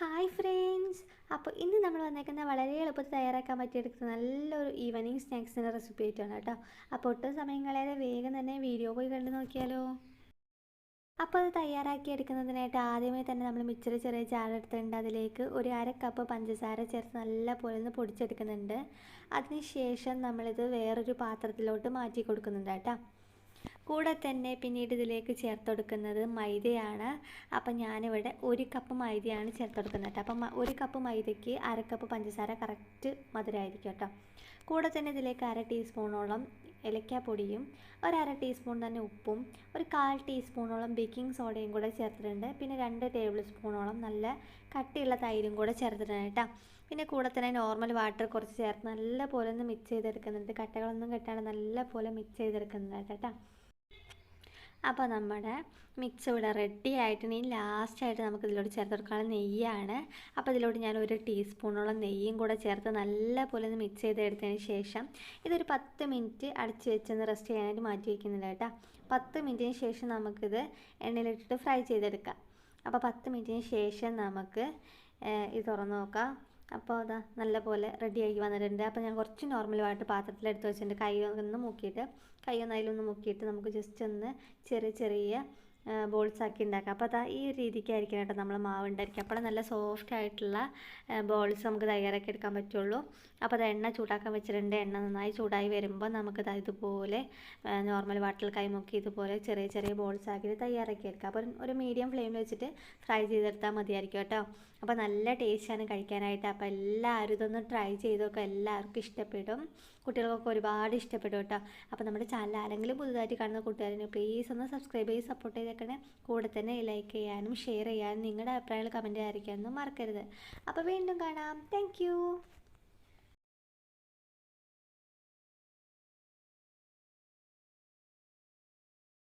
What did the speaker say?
Hi friends. അപ്പോൾ ഇന്ന് നമ്മൾ വന്നേക്കുന്ന വളരെ എളുപ്പത്തിൽ തയ്യാറാക്കാൻ പറ്റിയെടുക്കുന്ന നല്ലൊരു ഈവനിങ് സ്നാക്സിന്റെ റെസിപ്പി ആയിട്ടാണ് കേട്ടോ. അപ്പോൾ ഒട്ടും സമയം കളയാതെ വേഗം തന്നെ വീഡിയോ പോയി കണ്ടു നോക്കിയാലോ? അപ്പോൾ അത് തയ്യാറാക്കി എടുക്കുന്നതിനായിട്ട് ആദ്യമേ തന്നെ നമ്മൾ മിച്ചറ് ചെറിയ ചാറെടുത്തിട്ടുണ്ട് അതിലേക്ക് ഒരു അര കപ്പ് പഞ്ചസാര ചേർത്ത് നല്ല പോലെ ഒന്ന് പൊടിച്ചെടുക്കുന്നുണ്ട്. അതിനുശേഷം നമ്മളിത് വേറൊരു പാത്രത്തിലോട്ട് മാറ്റി കൊടുക്കുന്നുണ്ട് കേട്ടോ. കൂടെ തന്നെ പിന്നീട് ഇതിലേക്ക് ചേർത്ത് കൊടുക്കുന്നത് മൈദയാണ്. അപ്പം ഞാനിവിടെ ഒരു കപ്പ് മൈദയാണ് ചേർത്ത് കൊടുക്കുന്നത് കേട്ടോ. അപ്പം ഒരു കപ്പ് മൈദയ്ക്ക് അര കപ്പ് പഞ്ചസാര കറക്റ്റ് മധുരമായിരിക്കും കേട്ടോ. കൂടെ തന്നെ ഇതിലേക്ക് അര ടീസ്പൂണോളം ഏലക്കാപ്പൊടിയും ഒരു അര ടീസ്പൂൺ തന്നെ ഉപ്പും ഒരു കാൽ ടീസ്പൂണോളം ബേക്കിംഗ് സോഡയും കൂടെ ചേർത്തിട്ടുണ്ട്. പിന്നെ രണ്ട് ടേബിൾ സ്പൂണോളം നല്ല കട്ടിയുള്ള തൈരും കൂടെ ചേർത്തിട്ടുണ്ട് കേട്ടോ. പിന്നെ കൂടെ തന്നെ നോർമൽ വാട്ടർ കുറച്ച് ചേർത്ത് നല്ല പോലെ ഒന്ന് മിക്സ് ചെയ്തെടുക്കുന്നുണ്ട്. കട്ടകളൊന്നും കെട്ടാണ്ട് നല്ല പോലെ മിക്സ് ചെയ്തെടുക്കുന്നുണ്ട് കേട്ടോ. അപ്പോൾ നമ്മുടെ മിക്സ് ഇവിടെ റെഡി ആയിട്ട് ഇനി ലാസ്റ്റായിട്ട് നമുക്ക് ഇതിലോട്ട് ചേർത്ത് കൊടുക്കാനുള്ള നെയ്യാണ്. അപ്പോൾ ഇതിലോട്ട് ഞാൻ ഒരു ടീസ്പൂണോളം നെയ്യും കൂടെ ചേർത്ത് നല്ലപോലെ ഒന്ന് മിക്സ് ചെയ്തെടുത്തതിന് ശേഷം ഇതൊരു പത്ത് മിനിറ്റ് അടച്ച് വെച്ചൊന്ന് റെസ്റ്റ് ചെയ്യാനായിട്ട് മാറ്റി വയ്ക്കുന്നില്ല കേട്ടോ. പത്ത് മിനിറ്റിന് ശേഷം നമുക്കിത് എണ്ണയിലിട്ടിട്ട് ഫ്രൈ ചെയ്തെടുക്കാം. അപ്പോൾ പത്ത് മിനിറ്റിന് ശേഷം നമുക്ക് ഇത് തുറന്ന് നോക്കാം. അപ്പോൾ അതാ നല്ല പോലെ റെഡിയാക്കി വന്നിട്ടുണ്ട്. അപ്പോൾ ഞാൻ കുറച്ച് നോർമലുമായിട്ട് പാത്രത്തിലെടുത്ത് വെച്ചിട്ടുണ്ട്. കൈ ഒന്ന് മുക്കിയിട്ട് കൈ ഒന്ന് അതിലൊന്ന് മുക്കിയിട്ട് നമുക്ക് ജസ്റ്റ് ഒന്ന് ചെറിയ ചെറിയ ബോൾസ് ആക്കി ഉണ്ടാക്കാം. അപ്പോൾ അതാ ഈ രീതിക്കായിരിക്കും കേട്ടോ നമ്മൾ മാവ് ഉണ്ടായിരിക്കും അപ്പോൾ നല്ല സോഫ്റ്റ് ആയിട്ടുള്ള ബോൾസ് നമുക്ക് തയ്യാറാക്കി എടുക്കാൻ പറ്റുള്ളൂ. അപ്പോൾ അത് എണ്ണ ചൂടാക്കാൻ വെച്ചിട്ടുണ്ട് എണ്ണ നന്നായി ചൂടായി വരുമ്പോൾ നമുക്ക് ഇതുപോലെ നോർമൽ വാട്ടിൽ കൈമുക്കി ഇതുപോലെ ചെറിയ ചെറിയ ബോൾസ് ആക്കിയിട്ട് തയ്യാറാക്കി എടുക്കാം. അപ്പോൾ ഒരു മീഡിയം ഫ്ലെയിമിൽ വെച്ചിട്ട് ഫ്രൈ ചെയ്തെടുത്താൽ മതിയായിരിക്കും കേട്ടോ. അപ്പോൾ നല്ല ടേസ്റ്റാണ് കഴിക്കാനായിട്ട്. അപ്പോൾ എല്ലാവരും ഇതൊന്ന് ട്രൈ ചെയ്തൊക്കെ എല്ലാവർക്കും ഇഷ്ടപ്പെടും. കുട്ടികൾക്കൊക്കെ ഒരുപാട് ഇഷ്ടപ്പെടും കേട്ടോ. അപ്പോൾ നമ്മുടെ ചാനൽ ആരെങ്കിലും പുതുതായിട്ട് കാണുന്ന കൂട്ടുകാരനെ പ്ലീസ് ഒന്ന് സബ്സ്ക്രൈബ് ചെയ്ത് സപ്പോർട്ട് ചെയ്തേക്കണേ കൂടെ തന്നെ ലൈക്ക് ചെയ്യാനും ഷെയർ ചെയ്യാനും നിങ്ങളുടെ അഭിപ്രായങ്ങൾ കമന്റ് അറിയിക്കാനൊന്നും മറക്കരുത്. അപ്പോൾ വീണ്ടും കാണാം. താങ്ക്